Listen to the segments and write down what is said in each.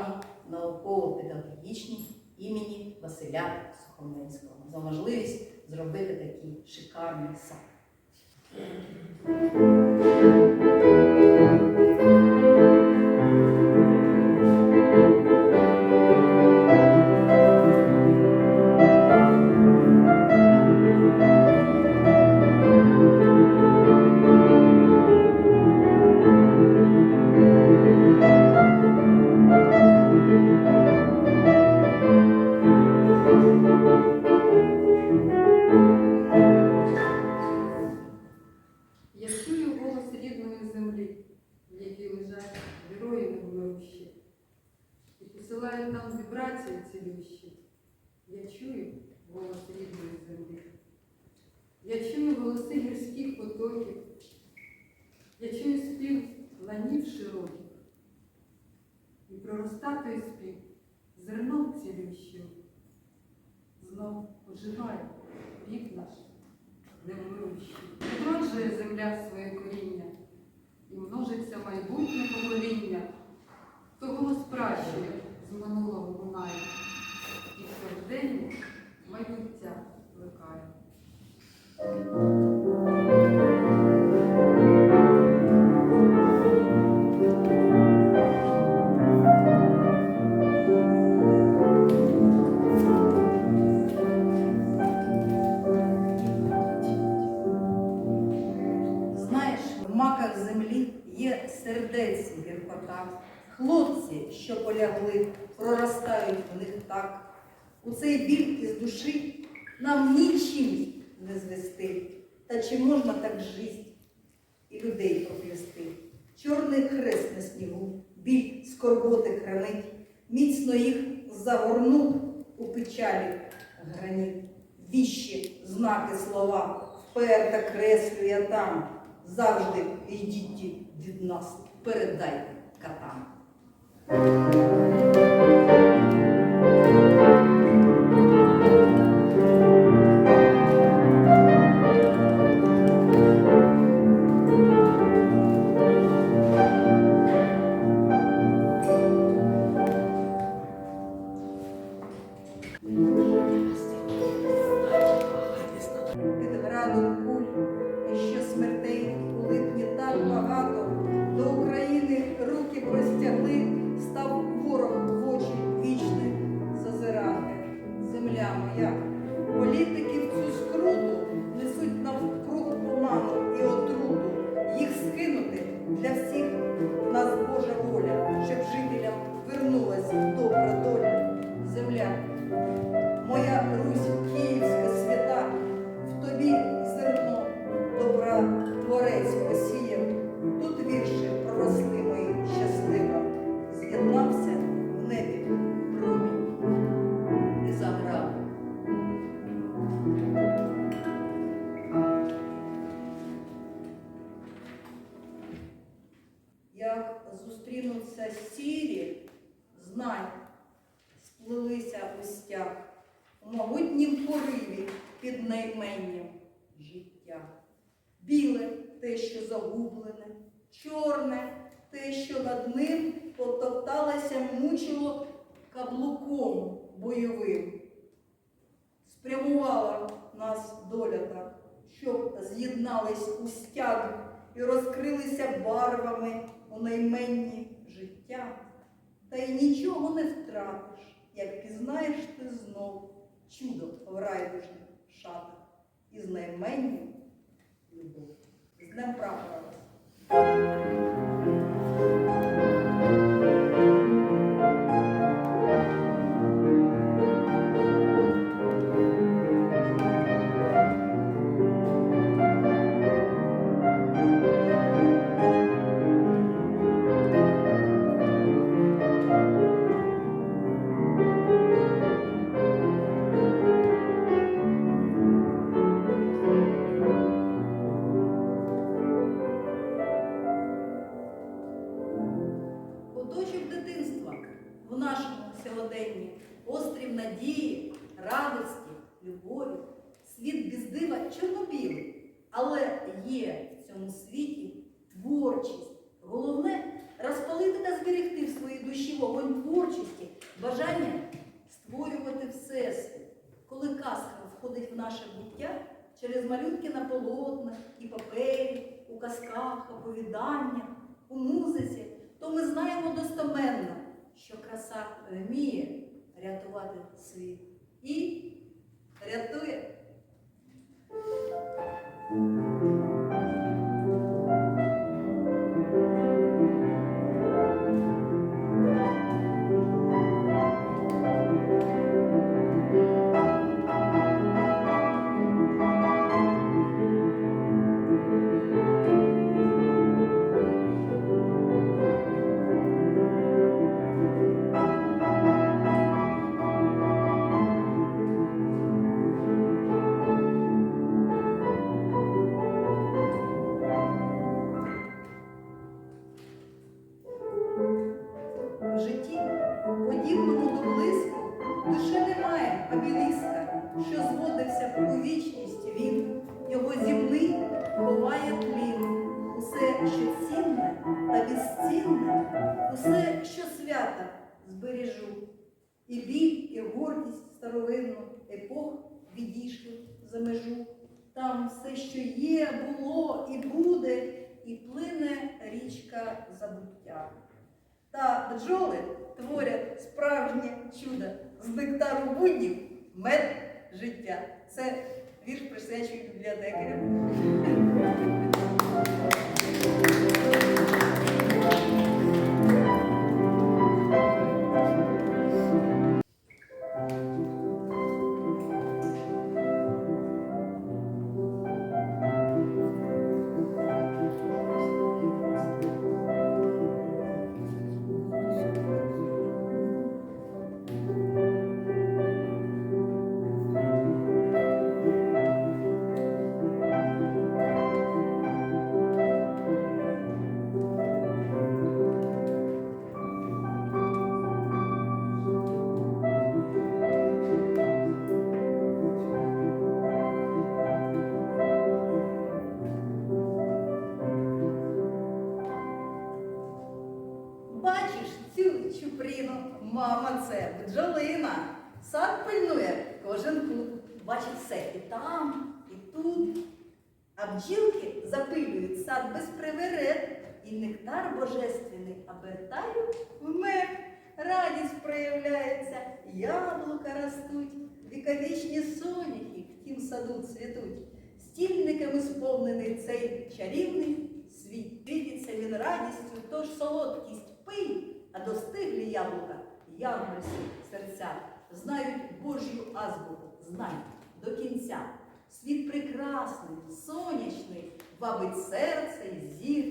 Державній науково-педагогічній імені Василя Сухомлинського за можливість зробити такий шикарний сад. Майбуття плекає. Знаєш, в маках землі є сердець гіркота. Хлопці, що полягли, проростають в них так. У цей біль із душі нам нічим не звести. Та чи можна так жить і людей проплести? Чорний хрест на снігу, біль скорботи хранить, міцно їх загорнув у печалі граніт. Віщі, знаки, слова, вперта креслю я там. Завжди йдіть від нас, передайте катам. Спрямувала нас доля так, щоб з'єднались у стяг і розкрилися барвами у найменні життя. Та й нічого не втратиш, як пізнаєш ти знов чудо в райдужних шатах із найменнім любов. З Днем прапора вас! Нашому сьогоденні острів надії, радості, любові. Світ без дива чорно-білий, але є в цьому світі творчість. Головне розпалити та зберегти в своїй душі вогонь творчості, бажання створювати всесвіт. Коли казка входить в наше буття через малюнки на полотнах і папері, у казках, оповіданнях, у музиці, то ми знаємо достоменно, що краса вміє рятувати світ і рятує. Забуття. Та бджоли творять справжнє чудо з нектару буднів мед життя. Це вірш присвячує бібліотекарям. Все і там, і тут. А бджілки запилюють сад без приверед, і нектар божественний обертають в мед. Радість проявляється, яблука ростуть, віковічні соняхи в тім саду цвітуть. Стільниками сповнений цей чарівний світ. Світиться він радістю, тож солодкість пий, а достиглі яблука, яблусі серця, знають Божю азбуку, знають до кінця. Світ прекрасний, сонячний, вабить серце і зір,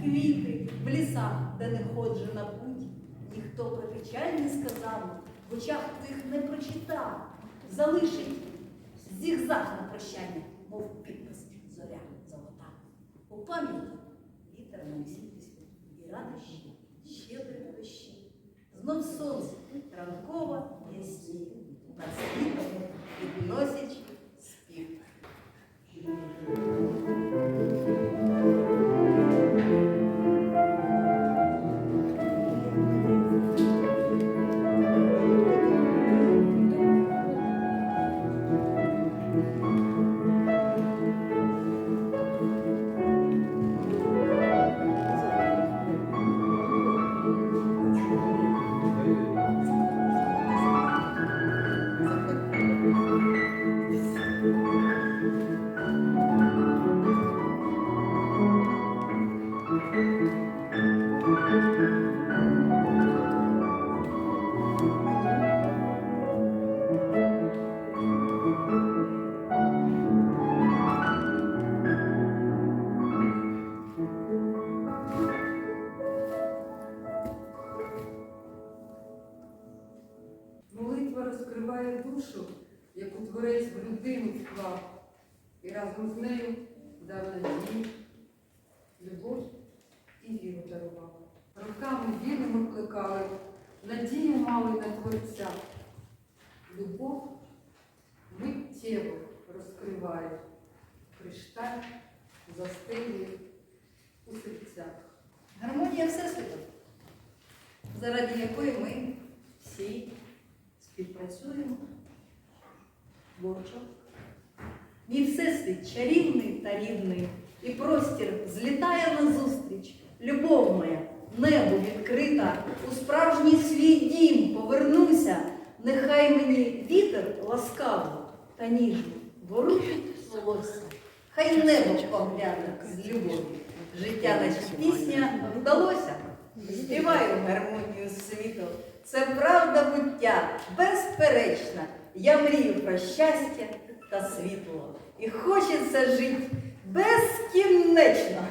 квіти, в лісах, де не ходжу на путь. Ніхто про печаль не сказав, в очах твоїх не прочитав. Залишить зігзаг на прощання, мов підпис зоря золота. У пам'яті вітер на місяці і радощі, щедрі дощі. Знов сонце ранкова ясні, над світом підносячи спів. Застилює у серцях. Гармонія Всесвіту, заради якої ми всі співпрацюємо творчо. Мій всесвіт чарівний та рідний, і простір злітає назустріч. Любов моя, небо відкрита, у справжній свій дім повернуся. Нехай мені вітер ласкаво та ніжно ворушить волосся. Хай небо погляне з любов'ю. Життя наче пісня вдалося. Співаю гармонію світу. Це правда буття, безперечна. Я мрію про щастя та світло. І хочеться жити безкінечно.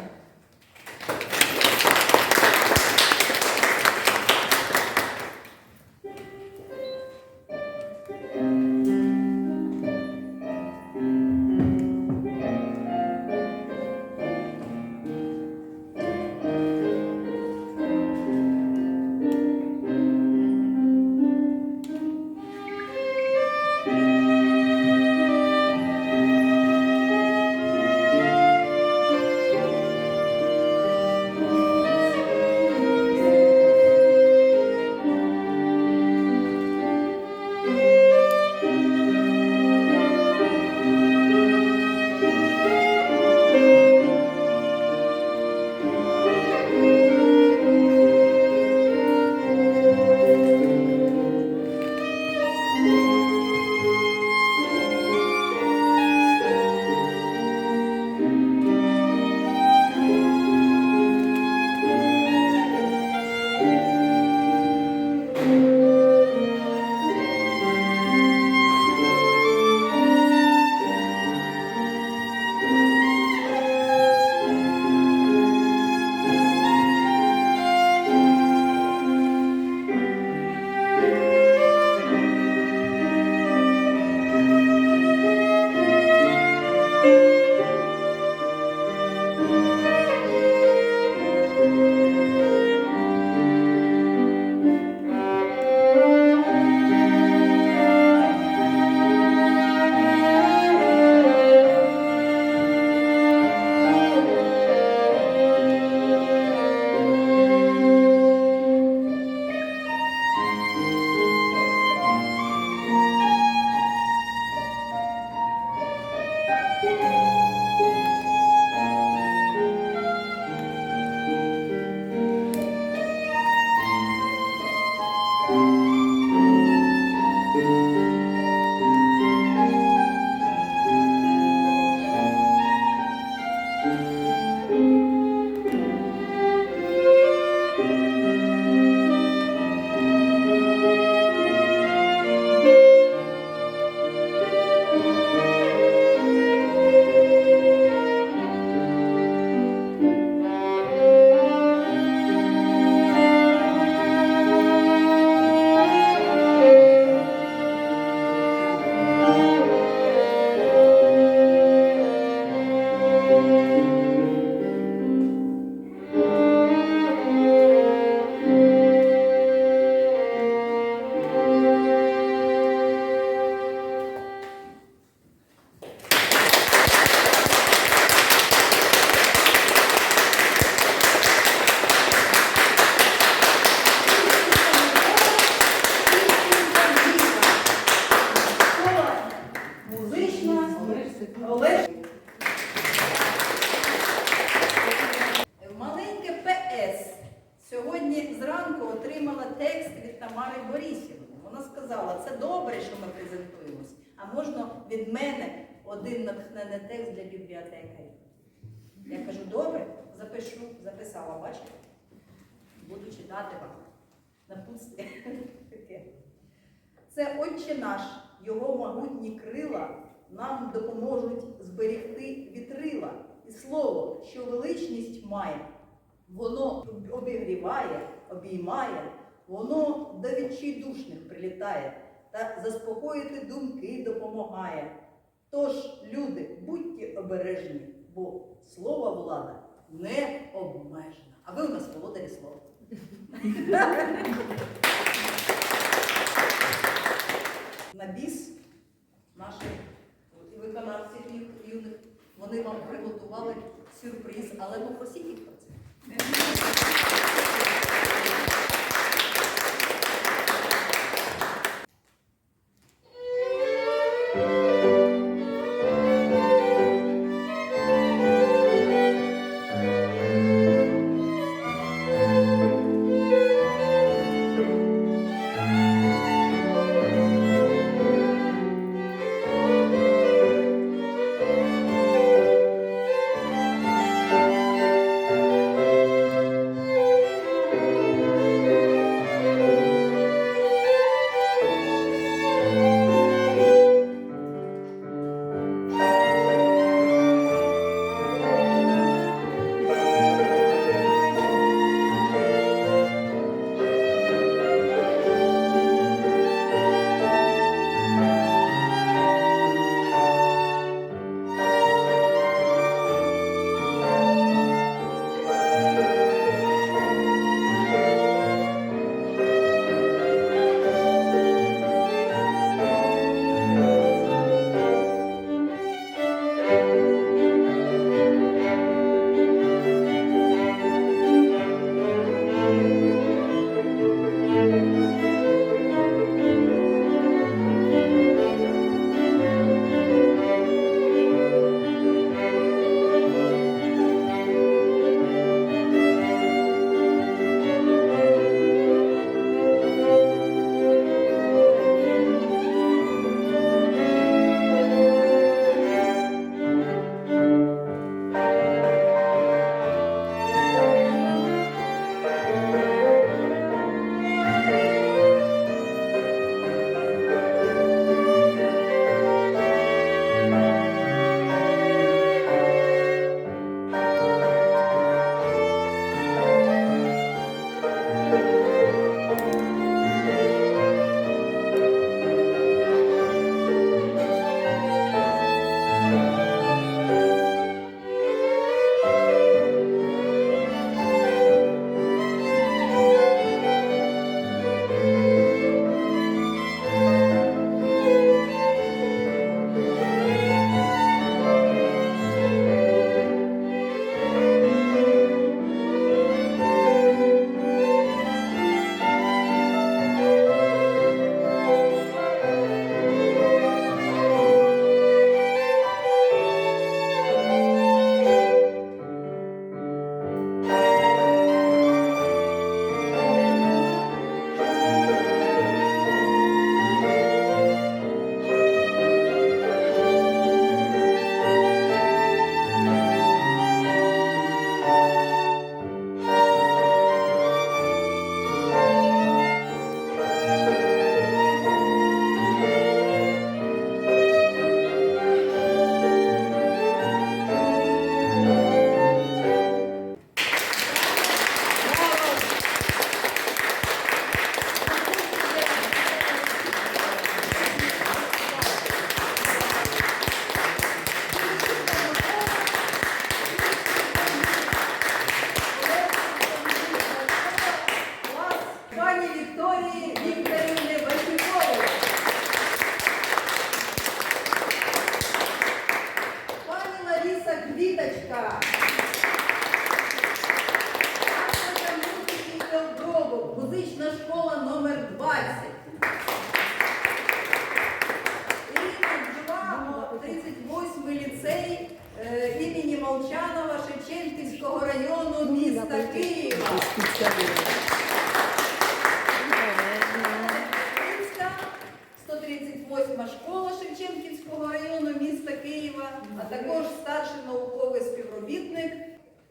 Школа читати вам. Напутствие. Таке. Це Отче наш, його могутні крила нам допоможуть зберегти вітрила. І слово, що величність має, воно обігріває, обіймає, воно до відчайдушних прилітає. та заспокоїти думки допомагає. Тож, люди, будьте обережні, бо слово влада не обмежена. А ви у нас володарі слова. На біс наші виконавці юних, вони вам приготували сюрприз, але попросіть їх про це. Лариса Квіточка. Наша музики Довбровок, музична школа номер 20. І Джуваго, 38 ліцей е, імені Молчанова Шевченківського району міста Києва. Київська, 138 школа Шевченківського району міста Києва, а також старший науковий співробітник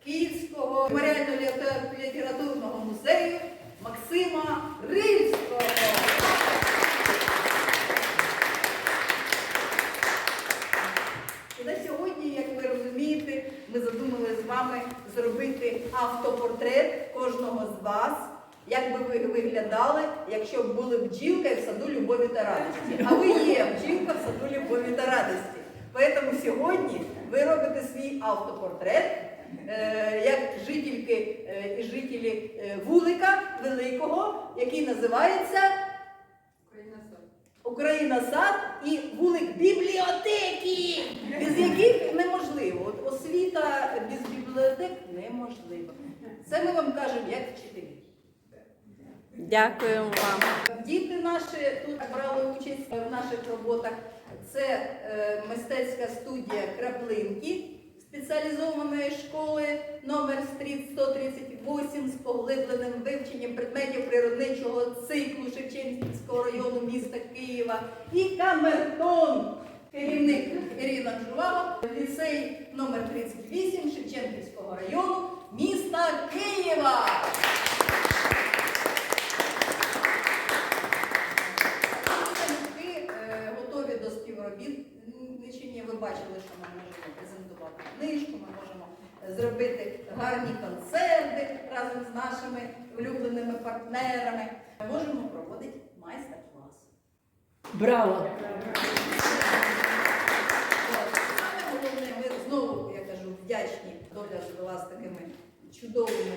Київського меморіально-літературного музею Максима Рильського. І на сьогодні, як ви розумієте, ми задумали з вами зробити автопортрет кожного з вас як би ви виглядали, якщо б були бджілкою в саду любові та радості. А ви є бджілка в саду любові та радості. Тому сьогодні ви робите свій автопортрет як жительки е, і жителі е, вулика великого, який називається Україна. Україна сад і вулик бібліотеки, без яких неможливо. От освіта без бібліотек неможлива. Це ми вам кажемо як вчителі. Дякуємо вам. Діти наші тут брали участь в наших роботах. Це е, мистецька студія краплинки спеціалізованої школи номер стріт 138 з поглибленим вивченням предметів природничого циклу Шевченківського району міста Києва і камертон. Керівник Ірина Жувава, ліцей номер 38 Шевченківського району міста Києва. Залюбки е, готові до співробітничення. Ви бачили, що ми можемо презентувати книжку, ми можемо е, зробити гарні концерти разом з нашими улюбленими партнерами. Можемо проводити майстер-клас. Браво! Саме головне, ми знову, я кажу, вдячні доля звела з такими чудовими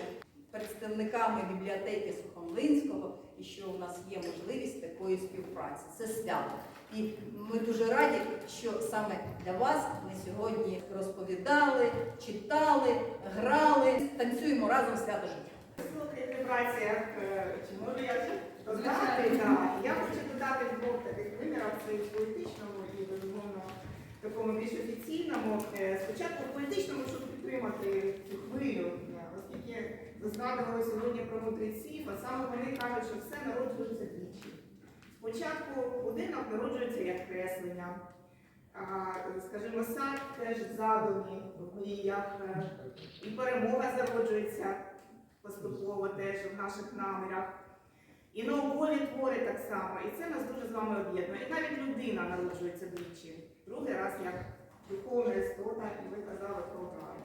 представниками бібліотеки Сухомлинського, і що у нас є можливість такої співпраці. Це свято. І ми дуже раді, що саме для вас ми сьогодні розповідали, читали, грали, танцюємо разом свято життя. слухайте чи можу я додати? Я хочу додати двох таких вимірах, в поетичному і безумовно такому більш офіційному. Е, Спочатку в поетичному, щоб підтримати цю хвилю, е, оскільки згадували сьогодні про мудреців, а саме вони кажуть, що все народжується. Спочатку будинок народжується як креслення. Скажімо, сад теж задумі, в мріях, е, і перемога зароджується поступово теж в наших намірах. І наукові твори так само. І це нас дуже з вами об'єднує. І навіть людина народжується двічі. Другий раз як духовна істота, і ви казали про рай.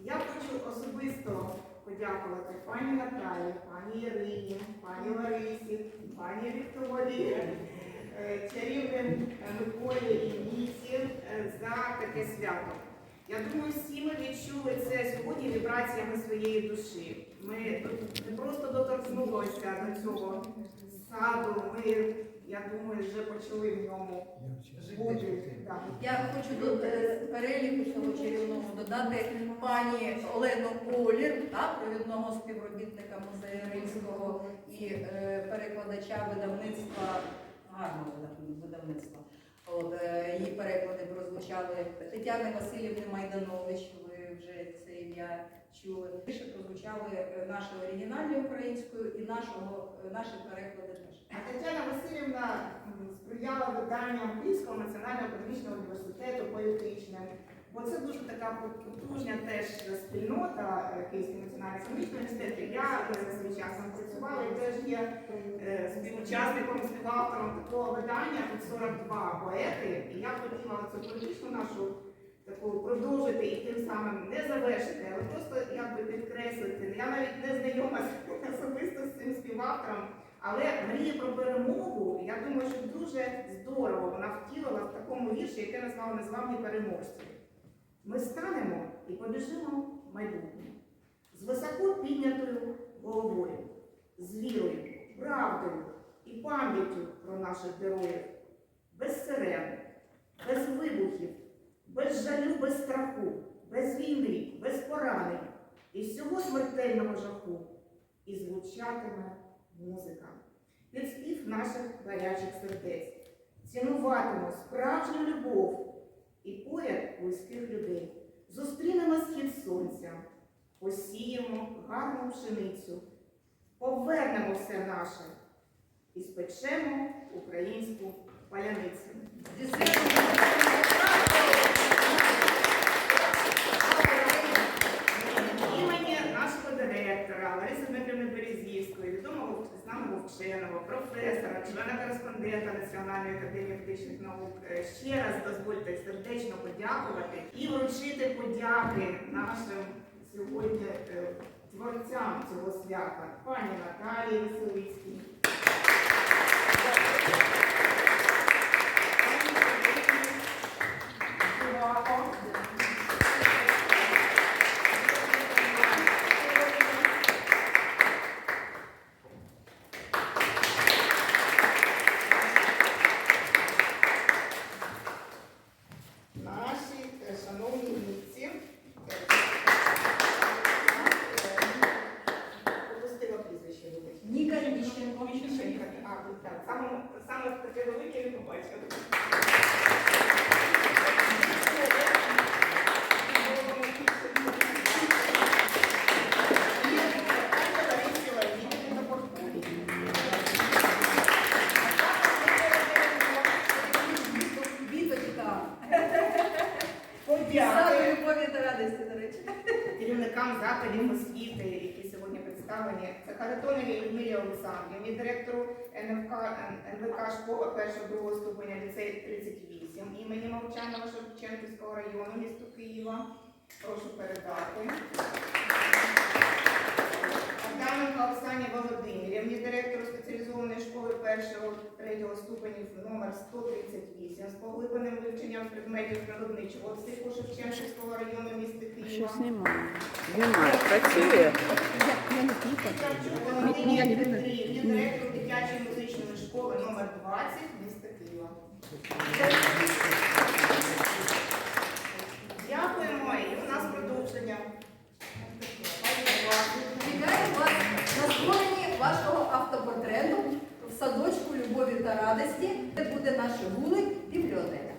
Я хочу особисто подякувати пані Наталі, пані Ірині, пані Ларисі, пані Вікторії, е, чарівним е, Миколі і Ніці е, за таке свято. Я думаю, всі ми відчули це сьогодні вібраціями своєї душі. Ми не просто доторкнулися до цього саду, ми, я думаю, вже почали в ньому бути. Я хочу до е, переліку цього чарівного додати пані Олену Колір, провідного співробітника музею Римського і е, перекладача видавництва, гарного видавництва. От, е, її переклади прозвучали Тетяни Васильівни Майданович, ви вже це ім'я чули. Більше прозвучали е, наші оригінальні українською і нашого, наші переклади теж. А Тетяна Васильівна сприяла виданням Київського національного економічного університету поетичним. Бо це дуже така потужня теж спільнота е, Київський національний економічний університет. Я свій час там працювала і теж є е, співучасником, співавтором такого видання. Тут 42 поети. І я хотіла цю політичну нашу таку продовжити і тим самим не завершити, але просто якби підкреслити. Я навіть не знайома особисто з цим співавтором. Але мрія про перемогу, я думаю, що дуже здорово вона втілила в такому вірші, яке назвав незламні переможці. Ми станемо і побіжимо в майбутнє з високо піднятою головою, з вірою, правдою і пам'яттю про наших героїв, без сирен, без вибухів, без жалю, без страху, без війни, без поранень і всього смертельного жаху. І звучатиме музика, під спів наших гарячих сердець. Цінуватимемо справжню любов поряд людей. Зустрінемо схід сонця, посіємо гарну пшеницю, повернемо все наше і спечемо українську паляницю. Відомого був вченого, професора, члена кореспондента Національної академії фізичних наук, е, ще раз дозвольте сердечно подякувати і вручити подяки нашим сьогодні е, творцям цього свята, пані Наталії Веселицькій. пані Катерині Жувако. Наші е, шановні митці. е, Пропустила прізвище, вибачте. Ніка Міщенко. Міщенко. А, так, саме, саме таке велике я не побачила. Віточка. Подякую. Саду любові та радості, до речі. керівникам закладів освіти, які сьогодні представлені. Це Харитонові Людмилі Олександрівні, директору НФК, НВК школа першого другого ступеня ліцей 38 імені Мовчанова Шевченківського району місту Києва. Прошу передати. Адаменко Оксані Володимирівні, директору спеціалізованої школи першого третього ступенів номер 138 з поглибленим вивченням предметів природничого психу Шевченківського району міста Києва. Що знімає? Знімає, працює. Валентині Петрівні, директору дитячої музичної школи номер 20 міста Києва. Дякуємо, і у нас продовження. Вітаю вас на створенні вашого автопортрету в садочку любові та радості, де буде наш вулик бібліотека.